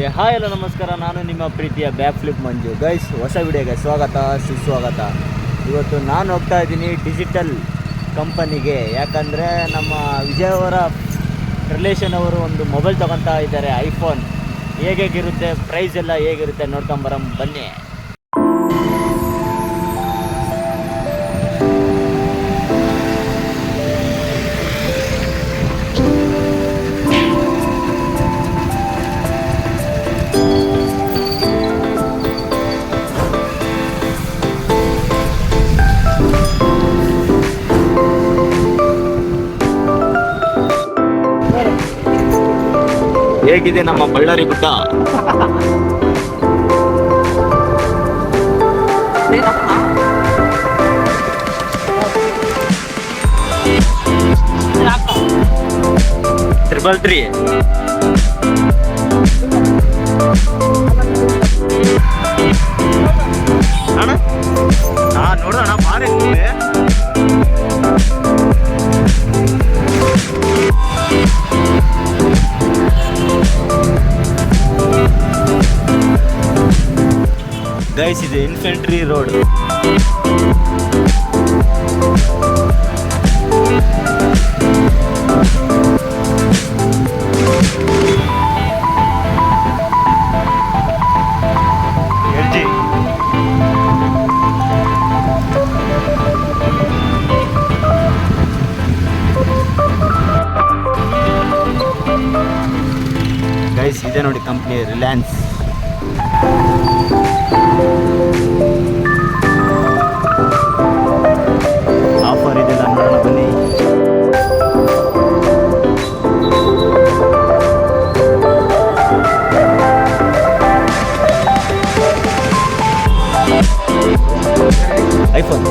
ಏ, ಹಾಯ್ ಎಲ್ಲ ನಮಸ್ಕಾರ. ನಾನು ನಿಮ್ಮ ಪ್ರೀತಿಯ ಬ್ಯಾಕ್ ಫ್ಲಿಪ್ ಮಂಜು. ಗೈಸ್ ಹೊಸ ವಿಡಿಯೋಗೆ ಸ್ವಾಗತ, ಸುಸ್ವಾಗತ. ಇವತ್ತು ನಾನು ಹೋಗ್ತಾ ಇದ್ದೀನಿ ಡಿಜಿಟಲ್ ಕಂಪನಿಗೆ ಯಾಕಂದರೆ ನಮ್ಮ ವಿಜಯವರ ರಿಲೇಷನ್ ಅವರು ಒಂದು ಮೊಬೈಲ್ ತೊಗೊತಾ ಇದ್ದಾರೆ ಐಫೋನ್ ಹೇಗೆ ಪ್ರೈಸ್ ಎಲ್ಲ ಹೇಗಿರುತ್ತೆ ನೋಡ್ಕೊಂಬರಂ ಬನ್ನಿ. ಹೇಗಿದೆ ನಮ್ಮ ಬಳ್ಳಾರಿ ಗುಡ್ಡ? Triple three. Infantry road guys ಇದೆ ನೋಡಿ ಕಂಪ್ನಿ ರಿಲಯನ್ಸ್ 오픈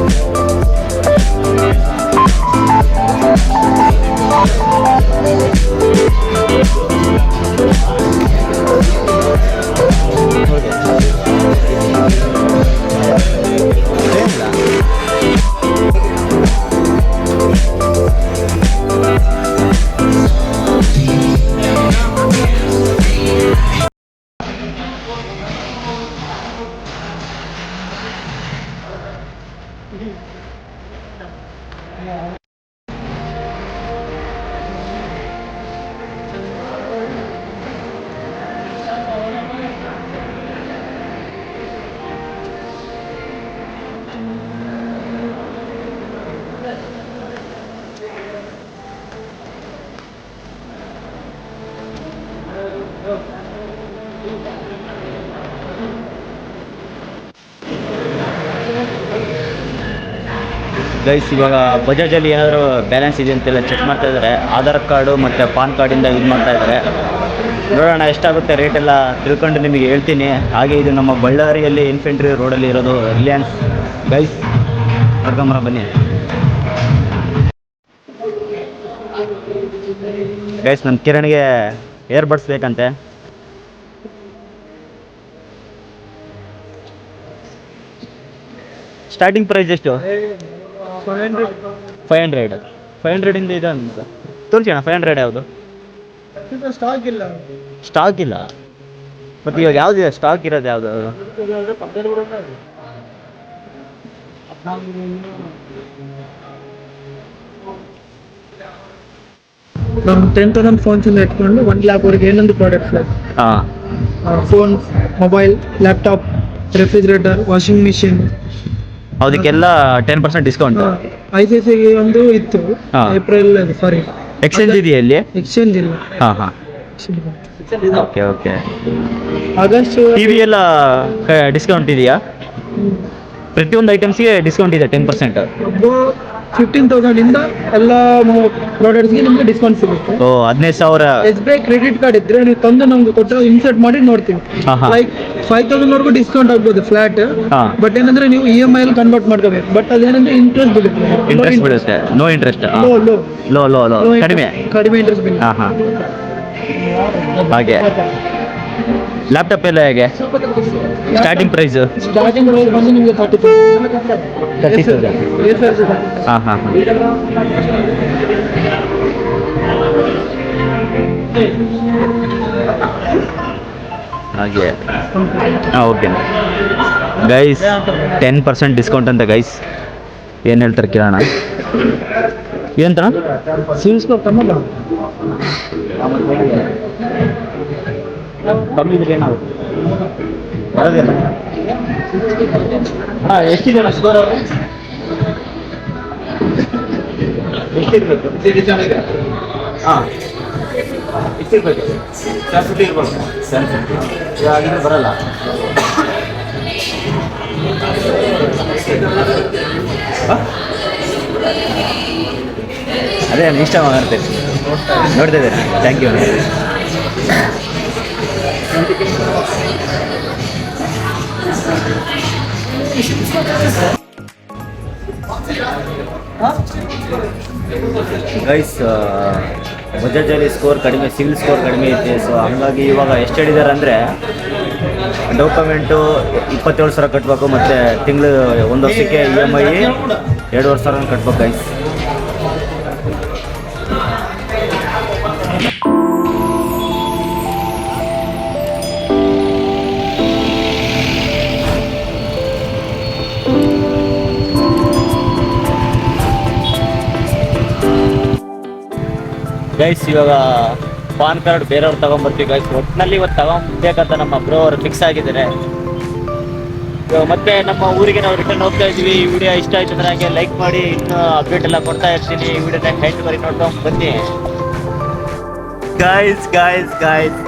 모르겠다 ಗೈಸ್ ಇವಾಗ ಬಜಾಜಲ್ಲಿ ಏನಾದರೂ ಬ್ಯಾಲೆನ್ಸ್ ಇದೆ ಅಂತೆಲ್ಲ ಚೆಕ್ ಮಾಡ್ತಾ ಇದ್ದಾರೆ ಆಧಾರ್ ಕಾರ್ಡು ಮತ್ತು ಪಾನ್ ಕಾರ್ಡಿಂದ ಇದು ಮಾಡ್ತಾ ಇದ್ದಾರೆ ನೋಡೋಣ, ಎಷ್ಟಾಗುತ್ತೆ ರೇಟ್ ಎಲ್ಲ ತಿಳ್ಕೊಂಡು ನಿಮಗೆ ಹೇಳ್ತೀನಿ. ಹಾಗೆ ಇದು ನಮ್ಮ ಬಳ್ಳಾರಿಯಲ್ಲಿ ಇನ್ಫೆಂಟ್ರಿ ರೋಡಲ್ಲಿ ಇರೋದು ರಿಲಯನ್ಸ್ ಗೈಸ್ ನೋಡ್ಕೊಂಬರ, ಬನ್ನಿ. ಗೈಸ್ ನನ್ನ ಕಿರಣ್ಗೆ ಏರ್ ಬಡ್ಸ್ ಬೇಕಂತೆ. ಸ್ಟಾರ್ಟಿಂಗ್ ಪ್ರೈಸ್ ಎಷ್ಟು? ಫೈವ್ ಹಂಡ್ರೆಡ್ ಫೈವ್ ಹಂಡ್ರೆಡಿಂದ ಇದೆ ಅಂತ. ತೋರಿಸಿ ಅಣ್ಣ ಫೈವ್ ಹಂಡ್ರೆಡ್ ಯಾವುದು? ಸ್ಟಾಕ್ ಇಲ್ಲ. ಸ್ಟಾಕ್ ಇಲ್ಲ? ಮತ್ತು ಇವಾಗ ಯಾವುದಿದೆ? ಸ್ಟಾಕ್ ಇರೋದು ಯಾವುದು? ನಮ್ಮ ಟೆನ್ ತೌಸಂಡ್ ಫೋನ್ಸ್ ಇಂದ ಇಟ್ಕೊಂಡು ಒನ್ ಲ್ಯಾಕ್ ವರೆಗೆ ಏನೊಂದು products phone mobile laptop refrigerator washing machine ಅದಕ್ಕೆಲ್ಲ ten percent discount I C C ಒಂದು ಇತ್ತು. ಹಾ. ಏಪ್ರಿಲ್ ಸಾರಿ ಎಕ್ಸ್ಚೇಂಜ್ ಇದೆಯಾ ಇಲ್ಲಿ? ಎಕ್ಸ್ಚೇಂಜ್ ಇಲ್ಲ. ಹಾಂ ಹಾಂ. Okay okay August T V ಎಲ್ಲ ಡಿಸ್ಕೌಂಟ್ ಇದೆಯಾ? ಪ್ರತಿಯೊಂದು ಐಟಮ್ಸ್ಗೆ ಡಿಸ್ಕೌಂಟ್ ಇದೆ ಟೆನ್ ಪರ್ಸೆಂಟ್ ಫಿಫ್ಟೀನ್ ತೌಸಂಡ್ ಇಂದ ಎಲ್ಲ ಪ್ರಾಡಕ್ಟ್ಸ್ಗೆ ನಿಮ್ಗೆ ಡಿಸ್ಕೌಂಟ್ ಸಿಗುತ್ತೆ. ಓ ಹದಿನೈದು ಸಾವಿರ. S B I credit card ಇದ್ರೆ ನೀವು ತಂದು ನಮ್ಗೆ ಕೊಟ್ಟು ಇನ್ಸರ್ಟ್ ಮಾಡಿ ನೋಡ್ತೀವಿ. ಹಾ, ಹಾ. ಲೈಕ್ ಫೈವ್ ತೌಸಂಡ್ ವರೆಗೂ ಡಿಸ್ಕೌಂಟ್ ಆಗ್ಬೋದು ಫ್ಲಾಟ್ ಹಾ. ಬಟ್ ಏನಂದ್ರೆ ನೀವು ಇ ಎಂ ಐ ಅಲ್ಲಿ ಕನ್ವರ್ಟ್ ಮಾಡ್ಕೋಬೇಕು. ಬಟ್ ಅದೇನಂದ್ರೆ ಇಂಟ್ರೆಸ್ಟ್ ಬೀಳುತ್ತೆ ಇಂಟ್ರೆಸ್ಟ್ ಬಿಡುತ್ತೆ. No interest low low low low low ಕಡಿಮೆ. ಕಡಿಮೆ ಇಂಟ್ರೆಸ್ಟ್ ಬೀಳುತ್ತೆ ಹಾಂ ಹಾಂ. ಹಾಗೆ. ಲ್ಯಾಪ್ಟಾಪ್ ಎಲ್ಲ ಹೇಗೆ? ಸ್ಟಾರ್ಟಿಂಗ್ ಪ್ರೈಸ್ ಸ್ಟಾರ್ಟಿಂಗ್ ಪ್ರೈಸ್ ಬಂದು ನಿಮಗೆ ತರ್ಟಿ ತರ್ಟಿ ತೌಸಂಡ್ ಹಾಂ ಹಾಂ ಹಾಂ. ಹಾಗೆ. ಹಾಂ okay guys ten percent discount ಅಂತ ಗೈಸ್ ಏನು ಹೇಳ್ತಾರೆ ಕೇಳೋಣ? ಏನಂತ ಸಿವಿಲ್ ಸ್ಕೋರ್ ಕಮ್ಮಿ ಏನಾಗುತ್ತೆ ಬರೋದಿಲ್ಲ ಹಾಂ ಸ್ಕೋರ್ ಅವರು? ಎಷ್ಟಿರ್ಬೇಕು? ಹಾಂ. ಸರ್ ಬರಲ್ಲ? ಅದೇ ಇಷ್ಟ ಮಾಡ್ತೇನೆ ನೋಡ್ತಾ ಇದ್ದೇನೆ. ಥ್ಯಾಂಕ್ ಯು ಗೈಸ್ ಬಜಾಜಲ್ಲಿ ಸ್ಕೋರ್ ಕಡಿಮೆ ಸಿವಿಲ್ ಸ್ಕೋರ್ ಕಡಿಮೆ ಐತೆ ಸೊ ಹಂಗಾಗಿ ಇವಾಗ ಎಷ್ಟು ಹೇಳಿದ್ದಾರೆ ಅಂದರೆ ಡಾಕ್ಯುಮೆಂಟು ಇಪ್ಪತ್ತೇಳು ಸಾವಿರ ಕಟ್ಟಬೇಕು ಮತ್ತು ತಿಂಗಳು ಒಂದು ವರ್ಷಕ್ಕೆ ಇ ಎಂ ಐ ಎರಡುವರೆ ಸಾವಿರ ಕಟ್ಬೇಕು ಗೈಸ್ ಗೈಸ್ ಇವಾಗ ಪಾನ್ ಕಾರ್ಡ್ ಬೇರೆಯವ್ರು ತಗೊಂಡ್ಬರ್ತೀವಿ ಗೈಸ್ ಒಟ್ಟಿನಲ್ಲಿ ಇವತ್ತು ತಗೊಂಬೇಕಂತ ನಮ್ಮ ಬ್ರೋ ಅವರು ಫಿಕ್ಸ್ ಆಗಿದ್ದಾರೆ. ಇವಾಗ ಮತ್ತೆ ನಮ್ಮ ಊರಿಗೆ ನಾವು ರಿಟರ್ನ್ ಹೋಗ್ತಾ ಇದ್ವಿ ಈ ವಿಡಿಯೋ ಇಷ್ಟ ಆಯ್ತು ಅಂದ್ರೆ ಹಾಗೆ ಲೈಕ್ ಮಾಡಿ ಇನ್ನು ಅಪ್ಡೇಟ್ ಎಲ್ಲ ಕೊಡ್ತಾ ಇರ್ತೀನಿ. ಈ ವಿಡಿಯೋನ ಹೆಂಡ್ ಬರಿ ನೋಡ್ಕೊಂಡು ಬನ್ನಿ. ಗಾಯ್ಸ್ ಗಾಯ್ಸ್ ಗಾಯ್ಸ್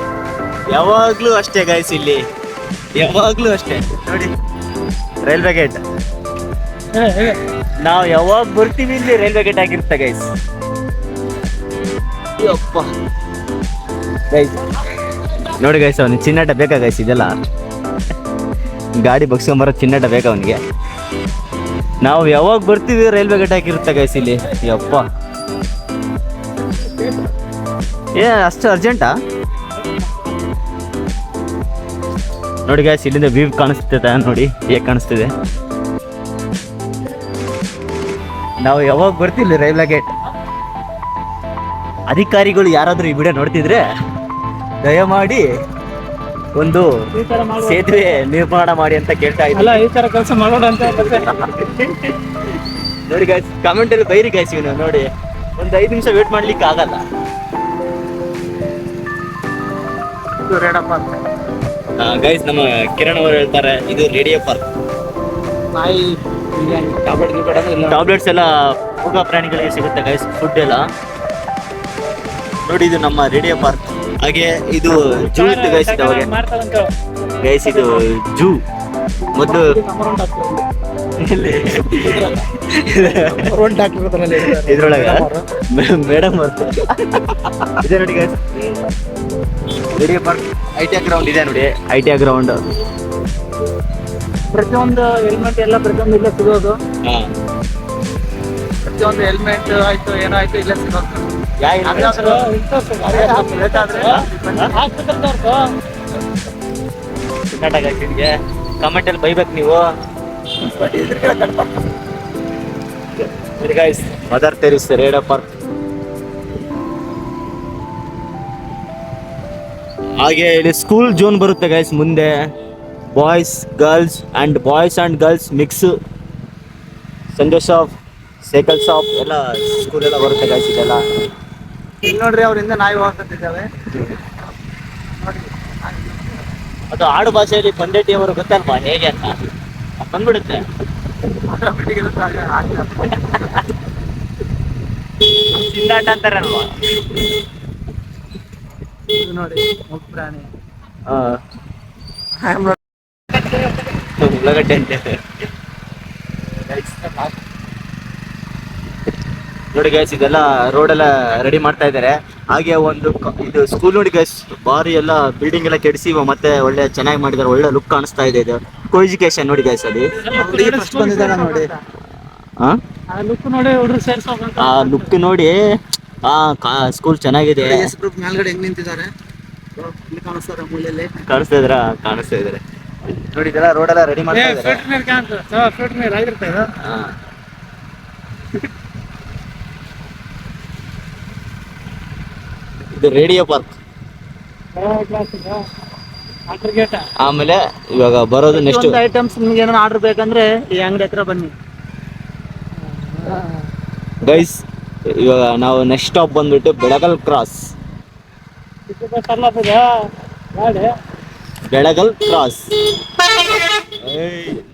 ಯಾವಾಗಲೂ ಅಷ್ಟೇ ಗಾಯ್ಸ್ ಇಲ್ಲಿ. ಯಾವಾಗಲೂ ಅಷ್ಟೇ. ನೋಡಿ. ರೈಲ್ವೆ ಗೇಟ್ ನಾವು ಯಾವಾಗ ಬರ್ತೀವಿ ಇಲ್ಲಿ ರೈಲ್ವೆ ಗೇಟ್ ಆಗಿರುತ್ತೆ ಗೈಸ್ ನೋಡಿ ಗೈಸ್ ಅವನಿಗೆ ಚಿನ್ನಟ ಬೇಕಾ ಗೈಸ್ ಇದೆಲ್ಲ? ಗಾಡಿ ಬಗ್ಸ್ಕೊಂಬರೋ ಚಿನ್ನಟ ಬೇಕಾ ಅವನಿಗೆ? ನಾವು ಯಾವಾಗ ಬರ್ತೀವಿ ರೈಲ್ವೆ ಗೇಟ್ ಹಾಕಿರುತ್ತೆ ಗೈಸ್ ಇಲ್ಲಿ? ಯಪ್ಪ. ಏ, ಅಷ್ಟು ಅರ್ಜೆಂಟಾ ನೋಡಿ ಗೈಸ್ ಇಲ್ಲಿಂದ ವ್ಯೂ ಕಾಣಿಸ್ತಿದೆ ನೋಡಿ, ಹೇಗೆ ಕಾಣಿಸ್ತಿದೆ? ನಾವು ಯಾವಾಗ ಬರ್ತಿಲ್ಲ ರೈಲ್ವೆ ಗೇಟ್? ಅಧಿಕಾರಿಗಳು ಯಾರಾದರೂ ಈ ವಿಡಿಯೋ ನೋಡ್ತಿದ್ರೆ ದಯಮಾಡಿ ಒಂದು ಸೇತುವೆ ನಿರ್ಮಾಣ ಮಾಡಿ ಅಂತ ಕೇಳ್ತಾ ಇದ್ದೀನಿ. ಈ ತರ ಕೆಲಸ ಮಾಡೋಣ ಅಂತ ನೋಡಿ ಗಾಯ್ಸ್ ಕಾಮೆಂಟ್ ಅಲ್ಲಿ ಬೈರಿ ಗಾಯ್ಸ್ ಇವನು ನೋಡಿ. ಒಂದು ಐದು ನಿಮಿಷ ವೇಟ್ ಮಾಡ್ಲಿಕ್ಕೆ ಆಗಲ್ಲ. ಗೈಸ್ ನಮ್ಮ ಕಿರಣ್ ಅವರು ಹೇಳ್ತಾರೆ ಇದು ರೇಡಿಯೋ ಪಾರ್ಕ್. ಟ್ಯಾಬ್ಲೆಟ್ಸ್ ಎಲ್ಲ ಮೂಗ ಪ್ರಾಣಿಗಳಿಗೆ ಸಿಗುತ್ತೆ ಗೈಸ್ ಫುಡ್ ಎಲ್ಲ. ನೋಡಿ ಇದು ನಮ್ಮ ರೇಡಿಯೋ ಪಾರ್ಕ್. ಹಾಗೆ ಇದು ಜೂ ಇತ್ತು ಗೈಸ್ ಅವಾಗ ಗೈಸ್ ಇದು ಜೂ. ಮೊದಲು ಇದ್ರೊಳಗೆ. ಮೇಡಮ್ ಇದೆ ನೋಡಿ guys radio park I T ground ಇದೆ ನೋಡಿ. ಐ ಟಿ ಗ್ರೌಂಡ್ ಪ್ರತಿಯೊಂದು ಹೆಲ್ಮೆಟ್ ಎಲ್ಲ ಪ್ರತಿಯೊಂದು ಇಲ್ಲೇ ಸಿಗೋದು. ಪ್ರತಿಯೊಂದು ಹೆಲ್ಮೆಟ್ ಆಯ್ತು ಏನೋ ಆಯ್ತು ಇಲ್ಲೇ ಸಿಗೋದು. ಕರ್ನಾಟಕ ಕಮೆಂಟ್ ಅಲ್ಲಿ ಬೈಬೇಕು ನೀವು. ಮದರ್ ತೆರಿಸ್ ರೇಡ ಪಾರ್ಕ್ ಹಾಗೆ ಇಲ್ಲಿ ಸ್ಕೂಲ್ ಜೋನ್ ಬರುತ್ತೆ ಗೈಸ್ ಮುಂದೆ. Boys girls and boys and girls mix ಸಂಜೆ ಶಾಪ್ ಸೈಕಲ್ ಶಾಪ್ ಎಲ್ಲ ಸ್ಕೂಲ್ ಎಲ್ಲ ಬರುತ್ತೆ ಗೈಸ್ ಇದೆಲ್ಲ. ಇಲ್ಲಿ ನೋಡ್ರಿ ಅವರಿಂದ ನಾಯಿ ಹೋಗ್ತಿದ್ದಾವೆ ಅದು ಆಡು ಭಾಷೆಯಲ್ಲಿ ಪಂಡೆಟ್ಟಿ ಅವರು ಗೊತ್ತಲ್ವಾ ಹೇಗೆ ಅಂತ? ಬಂದ್ಬಿಡುತ್ತೆ. ಚಿಂದಾಟ ಅಂತಾರಲ್ವಾ? ನೋಡಿ ಪ್ರಾಣಿ. ಉಳ್ಳಾಗಡ್ಡೆ ಅಂತೆ. ನೋಡಿ ಗೈಸ್ ಇದೆಲ್ಲ ರೋಡ್ ಎಲ್ಲ ರೆಡಿ ಮಾಡ್ತಾ ಇದ್ದಾರೆ. ಹಾಗೆ ಒಂದು ಇದು ಸ್ಕೂಲ್ ನೋಡಿ ಗೈಸ್ ಬಾರಿ ಎಲ್ಲ ಬಿಲ್ಡಿಂಗ್ ಎಲ್ಲ ಕೆಡಿಸಿ ಮತ್ತೆ ಒಳ್ಳೆ ಚೆನ್ನಾಗಿ ಮಾಡಿದ್ದಾರೆ ಒಳ್ಳೆ ಲುಕ್ ಕಾಣಿಸ್ತಾ ಇದೆ ಇದು. ಕೋ ಎಜುಕೇಶನ್ ನೋಡಿ ಗೈಸ್ ಅಲ್ಲಿ ನೋಡಿ ಆ? ಆ ಲುಕ್ ನೋಡಿ ಆ ಲುಕ್ ನೋಡಿ ಆ ಸ್ಕೂಲ್ ಚೆನ್ನಾಗಿದೆ. ಕಾಣಿಸ್ತಾ ಇದ್ರ? ಕಾಣಿಸ್ತಾ ಇದಾರೆ ನೋಡಿ ಇದೆಲ್ಲ ರೋಡ್ ಎಲ್ಲ ರೆಡಿ ಮಾಡ್ತಾ ಇದ್ದಾರೆ. ಇದು ರೇಡಿಯೋ ಪಾರ್ಕ್. ಆಮೇಲೆ ಇವಾಗ ಬರೋದು ನೆಕ್ಸ್ಟ್ ಒಂದು ಐಟಮ್ಸ್ ನಿಮ್ಗೆ ಏನಾದ್ರು ಆರ್ಡರ್ ಬೇಕಂದ್ರೆ ಈ ಅಂಗಡಿ ಹತ್ರ ಬನ್ನಿ. ಗೈಸ್ ಇವಾಗ ನಾವು ನೆಕ್ಸ್ಟ್ ಸ್ಟಾಪ್ ಬಂದ್ಬಿಟ್ಟು ಬೆಳಗಲ್ ಕ್ರಾಸ್ ಬೆಳಗಲ್ ಕ್ರಾಸ್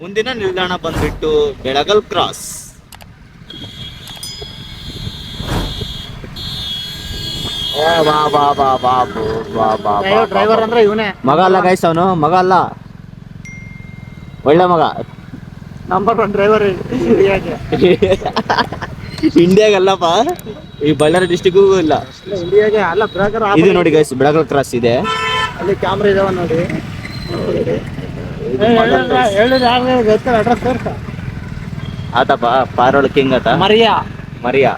ಮುಂದಿನ ನಿಲ್ದಾಣ ಬಂದ್ಬಿಟ್ಟು ಬೆಳಗಲ್ ಕ್ರಾಸ್ ಏ ಬಾ ಬಾ ಬಾ ಬಾ ಬೋ, ಬಾ ಬಾ ಬಾ ಬಾ ಡ್ರೈವರ್ ಬಾ. ಅಂದ್ರೆ ಇವನೇ. ಮಗ ಅಲ್ಲ ಗೈಸ್ ಅವನು ಮಗ ಅಲ್ಲ. ಒಳ್ಳೆ ಮಗ. ನಂಬರ್ ಒನ್ ಡ್ರೈವರ್ ಇಂಡಿಯಾಗೆ ಇಂಡಿಯಾಗಲ್ಲಪ್ಪ ಈ ಬಳ್ಳಾರಿ ಡಿಸ್ಟಿಕ್ಗೂ ಇಲ್ಲ. ಇಂಡಿಯಾಗೆ ಅಲ್ಲ ಬ್ರೇಕರ್ ಇದು ನೋಡಿ ಗೈಸ್ ಬೆಳಗಲ್ ಕ್ರಾಸ್ ಇದೆ. ಅಲ್ಲಿ ಕ್ಯಾಮ್ರಾ ಇದಾವ ನೋಡಿ. ಆತಪ್ಪ ಪಾರೋಳ್ ಕಿಂಗ್ ಆತ. ಮರಿಯಾ. ಮರಿಯಾ.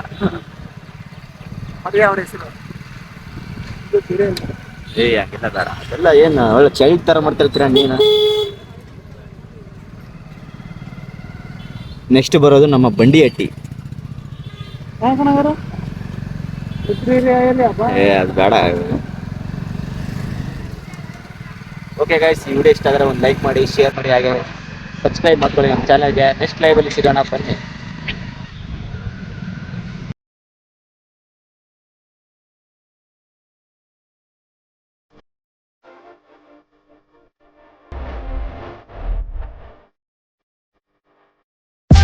ಮರಿಯಾ ಅವ್ರ ಹೆಸರು. ಏ ಹಂಗಿಲ್ಲ ಬೇಡ. ಅದೆಲ್ಲ ಏನು ಒಳ್ಳೆ ಚೈಲ್ಡ್ ತರ ಮಾಡ್ತಿರ್ತೀರ ನೀನು? ನೆಕ್ಸ್ಟ್ ಬರೋದು ನಮ್ಮ ಬಂಡಿ ಹಟ್ಟಿ ಏ ಅದು ಬೇಡ. ಓಕೆ ಗೈಸ್ ಈ ವಿಡಿಯೋ ಇಷ್ಟ ಆದರೆ ಒಂದು ಲೈಕ್ ಮಾಡಿ ಶೇರ್ ಮಾಡಿ ಹಾಗೆ ಸಬ್ಸ್ಕ್ರೈಬ್ ಮಾಡ್ಕೊಳ್ಳಿ ನಮ್ಮ ಚಾನಲ್ಗೆ ನೆಕ್ಸ್ಟ್ ಲೈವಲ್ಲಿ ಸಿಗೋಣ ಬನ್ನಿ.